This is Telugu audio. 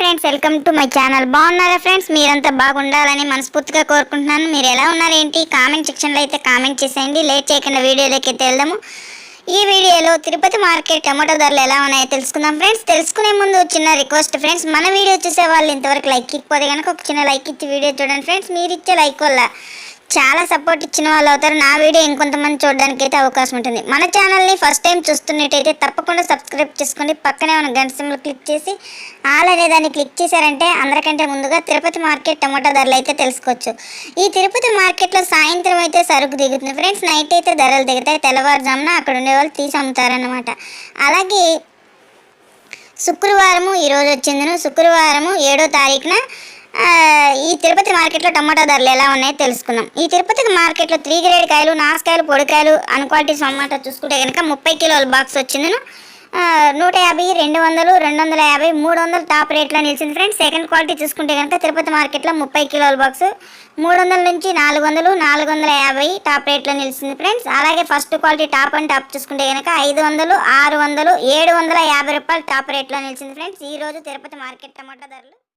Friends welcome to my channel బాగున్నారా ఫ్రెండ్స్ మీరంతా బాగుండాలని మనస్ఫూర్తిగా కోరుకుంటున్నాను. మీరు ఎలా ఉన్నారు ఏంటి? కామెంట్ సెక్షన్లో అయితే కామెంట్ చేసేయండి. లేట్ చేయకుండా వీడియోలోకి అయితే వెళ్దాము. ఈ వీడియోలో తిరుపతి మార్కెట్ టమాటో ధరలు ఎలా ఉన్నాయో తెలుసుకుందాం ఫ్రెండ్స్ తెలుసుకునే ముందు చిన్న రిక్వెస్ట్ ఫ్రెండ్స్ మన వీడియో చూసే వాళ్ళు ఇంతవరకు లైక్ ఇకపోతే కనుక ఒక చిన్న లైక్ ఇచ్చి వీడియో చూడండి ఫ్రెండ్స్ మీరు ఇచ్చే లైక్ వల్ల చాలా సపోర్ట్ ఇచ్చిన వాళ్ళు అవుతారు. నా వీడియో ఇంకొంతమంది చూడడానికి అయితే అవకాశం ఉంటుంది. మన ఛానల్ని ఫస్ట్ టైం చూస్తున్నట్టయితే తప్పకుండా సబ్స్క్రైబ్ చేసుకోండి. పక్కనే ఉన్న గంట సింబల్ క్లిక్ చేసి ఆల్ అనే దాన్ని క్లిక్ చేశారంటే అందరికంటే ముందుగా తిరుపతి మార్కెట్ టమాటా ధరలు అయితే తెలుసుకోవచ్చు. ఈ తిరుపతి మార్కెట్లో సాయంత్రం అయితే సరుకు దిగుతుంది. ఫ్రెండ్స్ నైట్ అయితే ధరలు దిగుతాయి. తెల్లవారుజామున అక్కడ ఉండే వాళ్ళు తీసి అమ్ముతారన్నమాట. అలాగే శుక్రవారము ఈరోజు వచ్చిందను. శుక్రవారము ఏడో తారీఖున ఈ తిరుపతి మార్కెట్లో టమాటా ధరలు ఎలా ఉన్నాయో తెలుసుకుందాం. ఈ తిరుపతి మార్కెట్లో త్రీ గ్రేడ్ కాయలు నాసుకాయలు పొడికాయలు అన్ క్వాలిటీస్ టమాటా చూసుకుంటే కనుక ముప్పై కిలోల బాక్స్ వచ్చిందను. నూట యాభై రెండు వందలు రెండు వందల యాభై మూడు వందలు టాప్ రేట్లో నిలిచింది ఫ్రెండ్స్. సెకండ్ క్వాలిటీ చూసుకుంటే కనుక తిరుపతి మార్కెట్లో ముప్పై కిలోల బాక్స్ మూడు వందల నుంచి నాలుగు వందలు నాలుగు వందల యాభై టాప్ రేట్లో నిలిచింది ఫ్రెండ్స్. అలాగే first quality top and top చూసుకుంటే కనుక ఐదు వందలు ఆరు వందలు ఏడు వందల యాభై రూపాయలు టాప్ రేట్లో నిలిచింది ఫ్రెండ్స్. ఈరోజు తిరుపతి మార్కెట్ టమాటా ధరలు